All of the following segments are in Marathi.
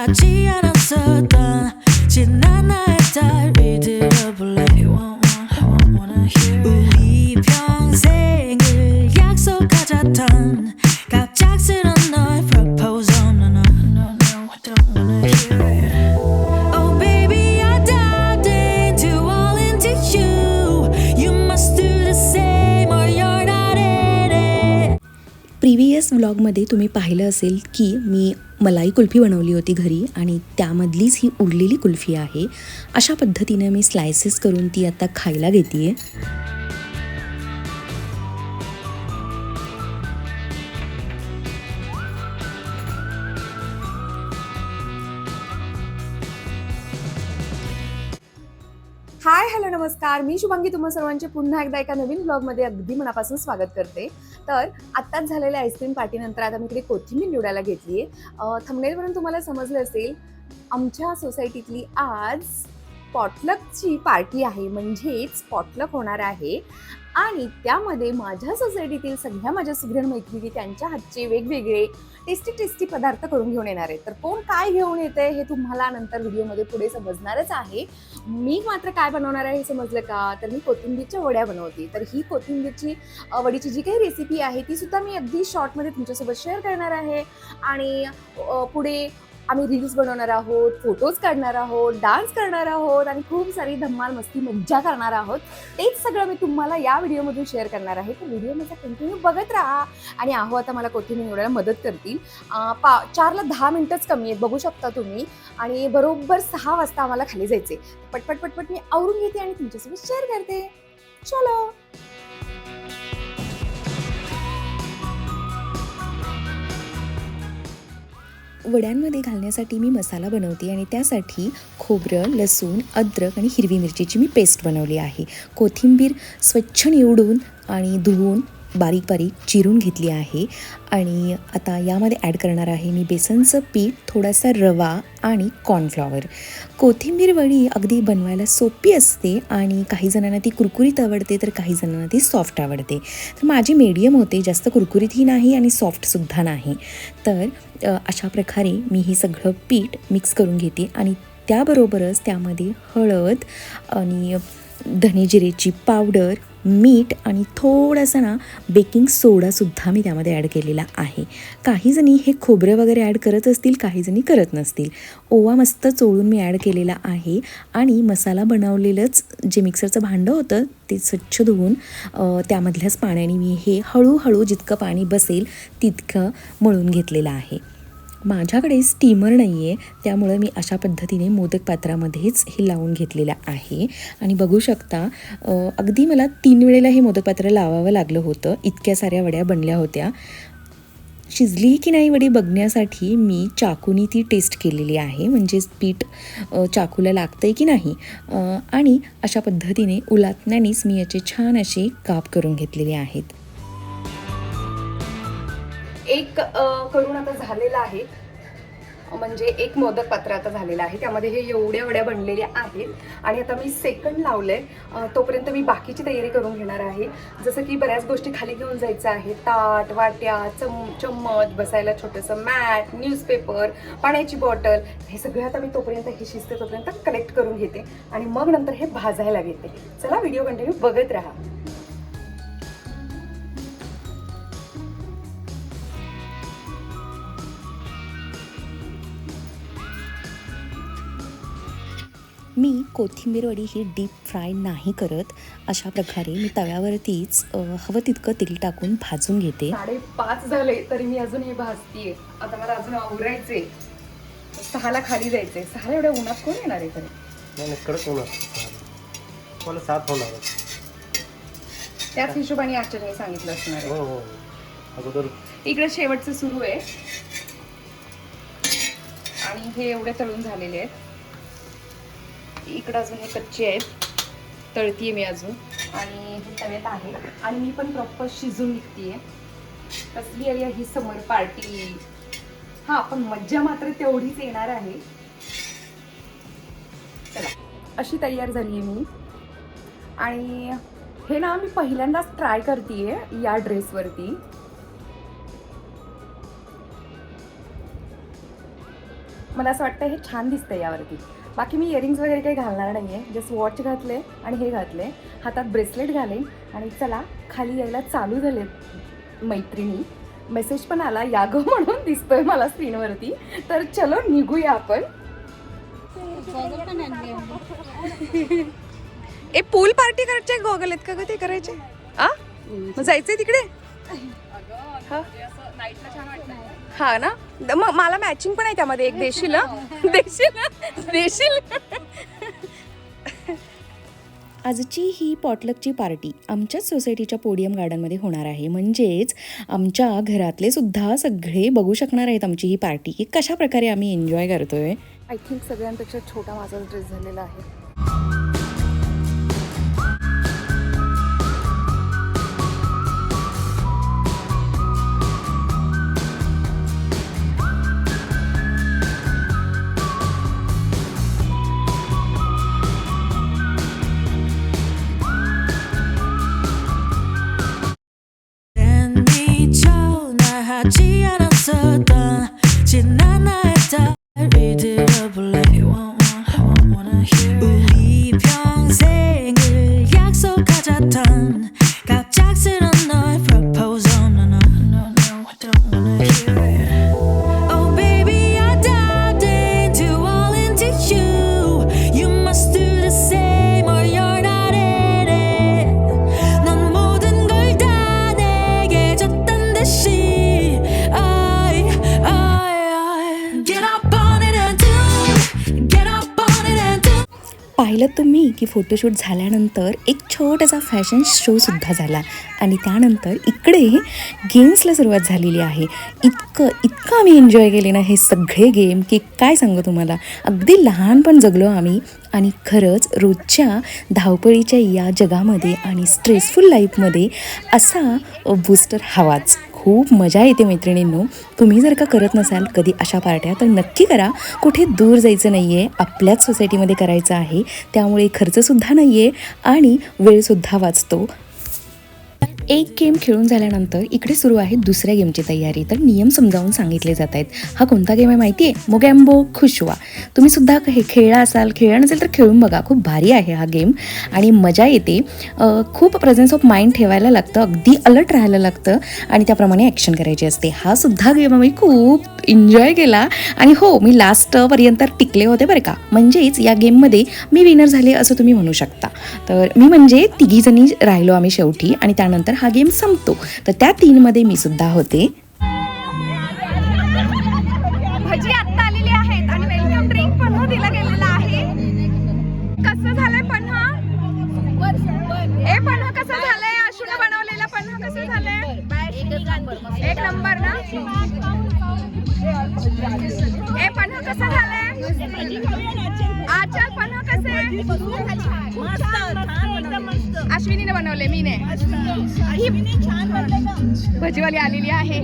하지 않았었던 지난 तुम्ही पाहिलं असेल की मी मलाई कुल्फी बनवली होती घरी आणि त्यामधलीच ही उरलेली कुल्फी आहे. अशा पद्धतीने मी स्लायसेस करून ती आता खायला घेते हाय हॅलो नमस्कार. मी शुभांगी तुम्हा सर्वांचे पुन्हा एकदा एका नवीन ब्लॉगमध्ये अगदी मनापासून स्वागत करते. तर आत्ताच झालेल्या आईस्क्रीम पार्टीनंतर आता मी तिथे कोथिंबीर निवडायला घेतली आहे. थंबनेलवरून तुम्हाला समजलं असेल आमच्या सोसायटीतली आज पॉटलकची पार्टी आहे. म्हणजेच पॉटलक होणार आहे. आणि त्यामध्ये माझ्या सोसायटीतील सगळ्या माझ्या सुग्रण मैत्रिणी त्यांच्या हातचे वेगवेगळे टेस्टी टेस्टी पदार्थ करून घेऊन येणार आहे तर कोण काय घेऊन येते हे तुम्हाला नंतर व्हिडिओमध्ये पुढे समजणारच आहे. मी मात्र काय बनवणार आहे हे समजलं का? तर मी कोथिंबीरच्या वड्या बनवते. तर ही कोथिंबीरची वडीची जी काही रेसिपी आहे ती सुद्धा मी अगदी शॉर्टमध्ये तुमच्यासोबत शेअर करणार आहे. आणि पुढे आम्ही रील्स बनवणार आहोत फोटोज काढणार आहोत डान्स करणार आहोत आणि खूप सारी धम्माल मस्ती मज्जा करणार आहोत. तेच सगळं मी तुम्हाला या व्हिडिओमधून शेअर करणार आहे. तर व्हिडिओ माझा कंटिन्यू बघत राहा आणि आहो आता मला कोथिंबीर निवडायला मदत करतील. पा चारला दहा मिनटंच कमी आहेत बघू शकता तुम्ही. आणि बरोबर सहा वाजता आम्हाला खाली जायचे पटपट पटपट मी आवरून घेते आणि तुमच्यासोबत शेअर करते. चलो! वड्यांमध्ये घालण्यासाठी मी मसाला बनवते आणि त्यासाठी खोबरं लसूण अद्रक आणि हिरवी मिरचीची मी पेस्ट बनवली आहे. कोथिंबीर स्वच्छ निवडून आणि धुवून बारीक बारीक चिरून घेतली आहे. आणि आता यामध्ये ॲड करणार आहे मी बेसनचं पीठ थोडासा रवा आणि कॉर्नफ्लॉवर कोथिंबीर वडी अगदी बनवायला सोपी असते आणि काही जणांना ती कुरकुरीत आवडते तर काही जणांना ती सॉफ्ट आवडते. तर माझी मीडियम होते जास्त कुरकुरीतही नाही आणि सॉफ्टसुद्धा नाही. तर अशा प्रकारे मी हे सगळं पीठ मिक्स करून घेते आणि त्याबरोबरच त्यामध्ये हळद आणि धने जिरेची पावडर मीठ आणि थोडासा ना बेकिंग सोडासुद्धा मी त्यामध्ये ॲड केलेला आहे. काहीजणी हे खोबरं वगैरे ॲड करत असतील काही जणी करत नसतील. ओवा मस्त चोळून मी ॲड केलेला आहे आणि मसाला बनवलेलंच जे मिक्सरचं भांडं होतं ते स्वच्छ धुवून त्यामधल्याच पाण्याने मी हे हळूहळू जितकं पाणी बसेल तितकं मळून घेतलेलं आहे. माझ्याकडे स्टीमर नाही आहे त्यामुळं मी अशा पद्धतीने मोदक पात्रामध्येच हे लावून घेतलेलं आहे. आणि बघू शकता अगदी मला तीन वेळेला हे मोदक पात्र लावावं लागलं होतं इतक्या साऱ्या वड्या बनल्या होत्या. शिजली की नाही वडी बघण्यासाठी मी चाकूनी ती टेस्ट केलेली आहे म्हणजेच पीठ चाकूला लागतं आहे की नाही आणि अशा पद्धतीने उलातण्यानेच मी याचे छान असे काप करून घेतलेले आहेत. एक करून आता झालेला आहे. म्हणजे एक मोदक पात्र आता झालेलं आहे. त्यामध्ये हे एवढ्या वड्या बनलेल्या आहेत. आणि आता मी सेकंड लावलं आहे तोपर्यंत मी बाकीची तयारी करून घेणार आहे. जसं की बऱ्याच गोष्टी खाली घेऊन जायचं आहे. ताट वाट्या चम चम्मच बसायला छोटंसं मॅट न्यूजपेपर पाण्याची बॉटल हे सगळं आता मी तोपर्यंत हे शिजते तोपर्यंत कलेक्ट करून घेते. आणि मग नंतर हे भाजायला घेते. चला व्हिडिओ कंटिन्यू बघत राहा. मी कोथिंबीर वडी ही डीप फ्राय नाही करत. अशा प्रकारे मी तव्यावरतीच हवं तितकं तेल टाकून भाजून घेते. साडेपाच झाले तरी मी अजून हे भाजतीये. आता मला अजून आवरायचे सहाला खाली जायचे सहाला एवढ्या उन्हात कोण येणार आहे कडक होणार मला सात होणार त्याच हिशोबाने आश्चर्य सांगितलं असणार हो हो. अगोदर इकडे शेवटचं सुरू आहे. आणि हे एवढे तळून झालेले आहेत. इकडं अजून हे कच्चे आहेत. तळतीये मी अजून. आणि हे तव्यात आहे. आणि मी पण प्रॉपर शिजून निघतीये कसली आहे ही समर पार्टी हा पण मज्जा मात्र तेवढीच येणार आहे. चला. अशी तयार झाली आहे मी. आणि हे ना मी पहिल्यांदाच ट्राय करते या ड्रेसवरती मला असं वाटतं हे छान दिसतं यावरती. बाकी मी इयरिंग्स वगैरे काही घालणार नाही आहे जस्ट वॉच घातले आणि हे घातले. हातात ब्रेसलेट घालेन आणि चला खाली यायला चालू झाले मैत्रिणी. मेसेज पण आला या गं म्हणून दिसतोय मला स्क्रीनवरती तर चलो निघूया आपण. ए पूल पार्टी करायचे गॉगल आहेत का ग ते करायचे? आ? मग जायचंय तिकडे? हा? हा ना? द- मग मला मॅचिंग पण आहे त्यामध्ये एक देशील? देशील? देशील? आजची ही पॉटलकची पार्टी आमच्याच सोसायटीच्या पोडियम गार्डनमध्ये होणार आहे. म्हणजेच आमच्या घरातले सुद्धा सगळे बघू शकणार आहेत आमची ही पार्टी की कशा प्रकारे आम्ही एन्जॉय करतोय? आय थिंक सगळ्यांपेक्षा छोटा माझा ड्रेस झालेला आहे. it up, but like, you won't, i wanna hear it. पाहिलं तुम्ही की फोटोशूट झाल्यानंतर एक छोटासा फॅशन शोसुद्धा झाला. आणि त्यानंतर इकडे गेम्सला सुरुवात झालेली आहे. इतकं इतकं आम्ही एन्जॉय केले ना हे सगळे गेम की काय सांगू तुम्हाला? अगदी लहानपण जगलो आम्ही. आणि खरंच रोजच्या धावपळीच्या या जगामध्ये आणि स्ट्रेसफुल लाईफमध्ये असा बूस्टर हवाच. खूप मजा येते मैत्रिणींनो. तुम्ही जर का करत नसाल कधी अशा पार्ट्या तर नक्की करा. कुठे दूर जायचं नाही आहे आपल्याच सोसायटीमध्ये करायचं आहे. त्यामुळे खर्चसुद्धा नाही आहे आणि वेळसुद्धा वाचतो. एक गेम खेळून झाल्यानंतर इकडे सुरू आहे दुसऱ्या गेमची तयारी. तर नियम समजावून सांगितले जात आहेत. हा कोणता गेम आहे माहिती आहे? मोगॅम्बो खुशवा. तुम्ही सुद्धा हे खेळला असाल खेळला नसेल तर खेळून बघा. खूप भारी आहे हा गेम. आणि मजा येते. खूप प्रेझेन्स ऑफ माइंड ठेवायला लागतं. अगदी अलर्ट राहायला लागतं. आणि त्याप्रमाणे ॲक्शन करायची असते. हा सुद्धा गेम आम्ही खूप एन्जॉय केला. आणि हो मी लास्टपर्यंत टिकले होते बरं का. म्हणजेच या गेममध्ये मी विनर झाले असं तुम्ही म्हणू शकता. तर मी म्हणजे तिघीजणी राहिलो आम्ही शेवटी आणि त्यानंतर हा गेम संपतो. तर त्या तीनमध्ये मी सुद्धा होते. एक नंबर ना? ए पन्हा कसं झालंय? आचार पन्हा कसे अश्विनीने बनवले मीने. भजीवाली आलेली आहे.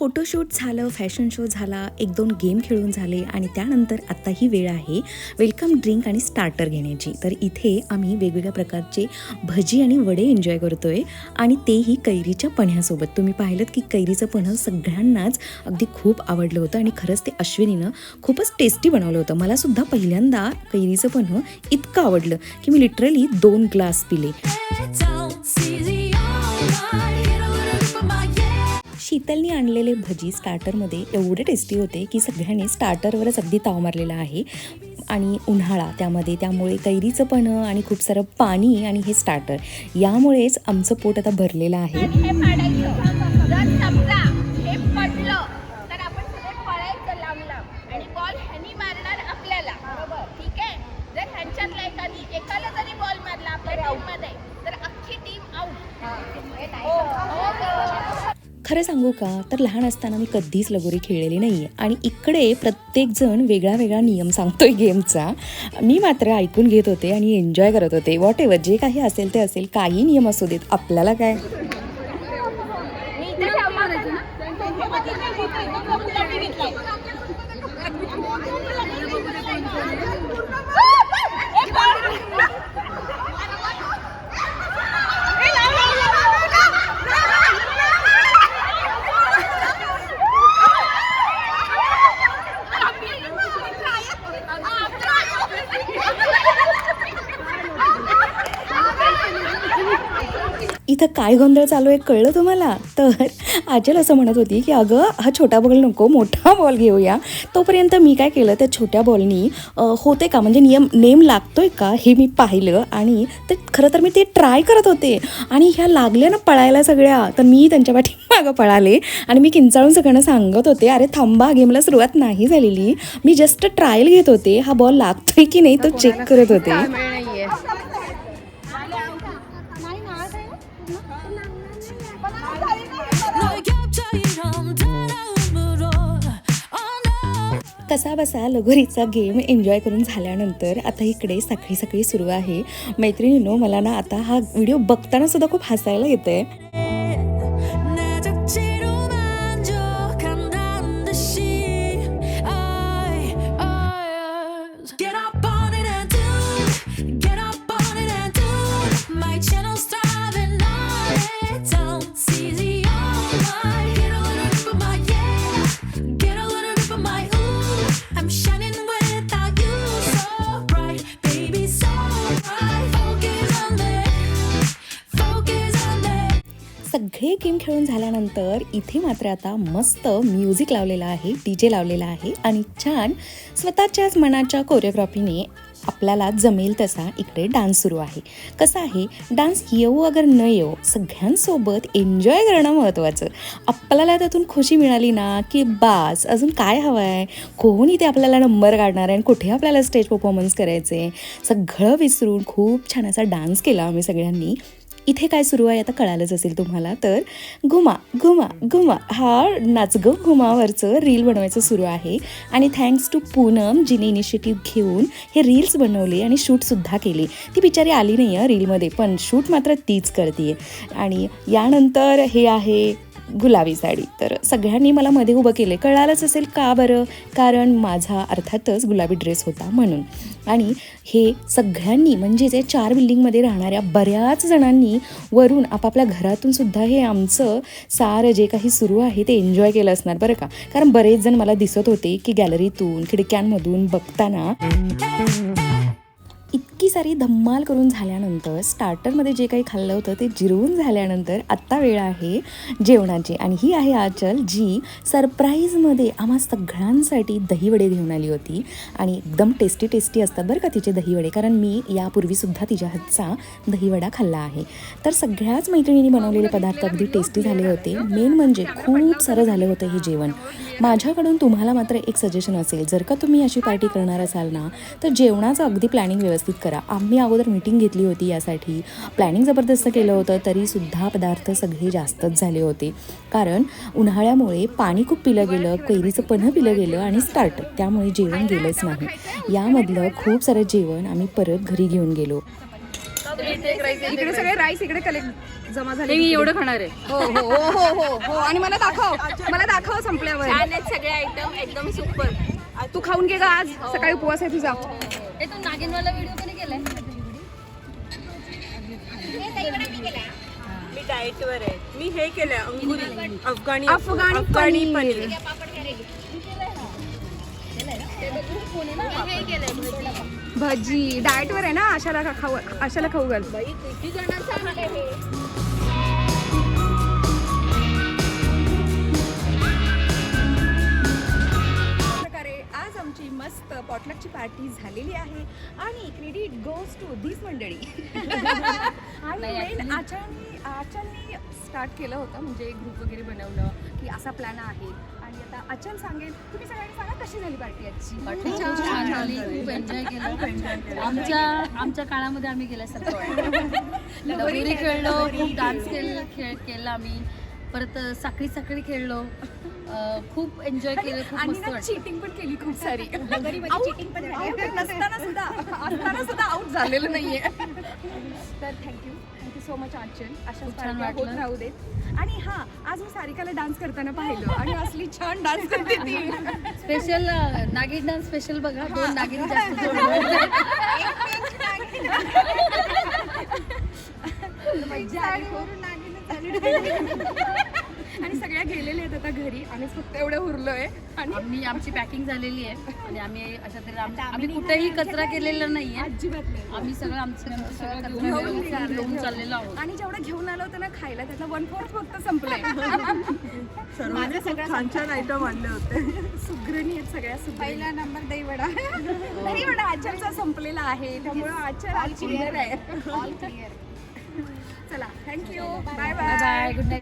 फोटोशूट झालं फॅशन शो झाला एक दोन गेम खेळून झाले आणि त्यानंतर आत्ता ही वेळ आहे वेलकम ड्रिंक आणि स्टार्टर घेण्याची. तर इथे आम्ही वेगवेगळ्या प्रकारचे भजी आणि वडे एन्जॉय करतोय आणि तेही कैरीच्या पण्यासोबत तुम्ही पाहिलं की कैरीचं पण सगळ्यांनाच अगदी खूप आवडलं होतं आणि खरंच ते अश्विनीनं खूपच टेस्टी बनवलं होतं. मलासुद्धा पहिल्यांदा कैरीचं पन्हं इतकं आवडलं की मी लिटरली दोन ग्लास पिले. शीतलनी आणलेले भजी स्टार्टरमध्ये एवढे टेस्टी होते की सगळ्यांनी स्टार्टरवरच अगदी ताव मारलेला आहे. आणि उन्हाळा त्यामध्ये त्यामुळे कैरीचं पण आणि खूप सारं पाणी आणि हे स्टार्टर यामुळेच आमचं पोट आता भरलेलं आहे. खरं सांगू का? तर लहान असताना मी कधीच लगोरी खेळलेली नाही आहे आणि इकडे प्रत्येकजण वेगळा वेगळा नियम सांगतोय गेमचा. मी मात्र ऐकून घेत होते आणि एन्जॉय करत होते. वॉट एव्हर जे काही असेल ते असेल. काही नियम असू देत. आपल्याला काय? इथं काय गोंधळ चालू आहे कळलं तुम्हाला? तर आजल असं म्हणत होती की अगं हा छोटा बॉल नको मोठा बॉल घेऊया. तोपर्यंत मी काय केलं त्या छोट्या बॉलनी होते का? म्हणजे नियम नेम लागतोय का? हे मी पाहिलं आणि ते खरं तर मी ते ट्राय करत होते. आणि ह्या लागल्या ना पळायला सगळ्या तर मी त्यांच्या पाठीमागं पळाले आणि मी किंचाळून सगळ्यांना सांगत होते अरे थांबा गेमला सुरुवात नाही झालेली. मी जस्ट ट्रायल घेत होते. हा बॉल लागतोय की नाही तो चेक करत होते. कसा बसा लगोरीचा गेम एन्जॉय करून झाल्यानंतर आता इकडे सकाळी सकाळी सुरू आहे. मैत्रिणीनो मला ना आता हा व्हिडिओ बघताना सुद्धा खूप हसायला येतं आहे हे गेम खेळून झाल्यानंतर इथे मात्र आता मस्त म्युझिक लावलेला आहे डी जे लावलेला आहे आणि छान स्वतःच्याच मनाच्या कोरिओग्राफीने आपल्याला जमेल तसा इकडे डान्स सुरू आहे. कसं आहे डान्स येऊ अगर न येऊ सगळ्यांसोबत एन्जॉय करणं महत्त्वाचं. आपल्याला त्यातून खुशी मिळाली ना की बास अजून काय हवं आहे कोण इथे आपल्याला नंबर काढणार आहे आणि कुठे आपल्याला स्टेज परफॉर्मन्स करायचे सगळं विसरून खूप छान असा डान्स केला आम्ही सगळ्यांनी. इथे काय सुरू आहे आता कळालंच असेल तुम्हाला. तर घुमा घुमा घुमा. हा नाचगं घुमावरचं रील बनवायचं सुरू आहे. आणि थँक्स टू पूनम जिने इनिशिएटिव्ह घेऊन हे रील्स बनवले आणि शूटसुद्धा केले. ती बिचारी आली नाही आहे रीलमध्ये पण शूट मात्र तीच करते आणि यानंतर हे आहे गुलाबी साडी. तर सगळ्यांनी मला मध्ये उभं केले कळालंच असेल का बरं? कारण माझा अर्थातच गुलाबी ड्रेस होता म्हणून. आणि हे सगळ्यांनी म्हणजे जे चार बिल्डिंगमध्ये राहणाऱ्या बऱ्याच जणांनी वरून आपापल्या घरातून सुद्धा हे आमचं सारं जे काही सुरू आहे ते एन्जॉय केलं असणार बरं का? कारण बरेच जण मला दिसत होते की गॅलरीतून खिडक्यांमधून बघताना इतकी सारी धम्माल करून झाल्यानंतर स्टार्टरमध्ये जे काही खाल्लं होतं ते जिरवून झाल्यानंतर आत्ता वेळ आहे जेवणाची. आणि ही आहे आचल जी सरप्राईजमध्ये आम्हा सगळ्यांसाठी दहीवडे घेऊन आली होती. आणि एकदम टेस्टी टेस्टी असतात बरं का तिचे दहीवडे कारण मी यापूर्वीसुद्धा तिच्या हातचा दहीवडा खाल्ला आहे. तर सगळ्याच मैत्रिणींनी बनवलेले पदार्थ अगदी टेस्टी झाले होते. मेन म्हणजे खूप सारं झालं होतं हे जेवण. माझ्याकडून तुम्हाला मात्र एक सजेशन असेल जर का तुम्ही अशी पार्टी करणार असाल ना तर जेवणाचं अगदी प्लॅनिंग व्यवस्थित करा. आम्ही अगोदर मीटिंग घेतली होती यासाठी. प्लॅनिंग जबरदस्त केलं होतं तरीसुद्धा पदार्थ सगळे जास्तच झाले होते. कारण उन्हाळ्यामुळे पाणी खूप पिलं गेलं कैरीचं पन्ह पिलं गेलं आणि स्टार्ट त्यामुळे जेवण गेलंच नाही. यामधलं खूप सारं जेवण आम्ही परत घरी घेऊन गेलो. इकडे सगळे राईस इकडे कलेक्ट जमा झाले. मी एवढं खाणार आहे. हो हो हो हो हो हो. आणि मला दाखव. मला दाखव संपल्यावर. सगळे आयटम एकदम सुपर तू खाऊन घे आज. सकाळी उपवास आहे तुझा. हे नागिनवाला व्हिडिओ कधी केलाय? मी डाएटवर आहे. मी हे केलंय अंगुरी. अफगाणी अफगाणी अफगाणी पनीर. भजी. डाएट वर आहे ना आशाला खा- खाऊ आशाला खाऊ घाल. किती जणांचं पॉटलकची पार्टी झालेली आहे. आणि क्रेडिट गोज टू धीस मंडळी. आणि मेन आचार्यांनी आचार्यांनी स्टार्ट केलं होतं. म्हणजे ग्रुप वगैरे बनवलं की असा प्लॅन आहे. आणि आता आचल सांगेल तुम्ही सगळ्यांनी सांगा कशी झाली पार्टी आजची? खूप छान झाली खूप एन्जॉय केलं. आमच्या आमच्या काळामध्ये आम्ही वाटलं. लगोरी खेळलो खूप डान्स केलं खेळ केला आम्ही. परत साखळी साखळी खेळलो. खूप एन्जॉय केलं खूप आणि मस्त ना वाटलं. चिटिंग पण केली खूप. सारी चिटिंग पण नसताना सुद्धा असताना सुद्धा आउट झालेलं नाहीये. तर thank you thank you so much Aanchal अशा खूप छान पार्ट्या होत वाटलं. राहू देत. आणि हा आज मी सारिकाला डान्स करताना पाहिलं. आणि असली छान डान्स करते ती. स्पेशल नागिन डान्स स्पेशल बघा. दोन नागिन जास्त. मज्जा आली खूप. आणि सगळ्या गेलेल्या आहेत आता घरी. आम्ही फक्त एवढं उरलोय. आणि आम्ही आमची पॅकिंग झालेली आहे. आणि आम्ही अशा तरी आम- आम्ही कुठेही कचरा केलेला नाहीये. अजिबात नाही. आम्ही सगळं आमचं सगळं कचरा घेऊन चाललेलो आहोत. आणि जेवढं घेऊन आलो होतं ना खायला त्यातलं वन फोर्थ फक्त संपलंय. सर्वांनी खूप छान छान आयटम आणले होते. सुग्रणी आहेत सगळ्या पहिला नंबर दही वडा दही वडा आचारचा संपलेला आहे. त्यामुळे आचार आज क्लिअर आहे. चला thank you bye bye bye good night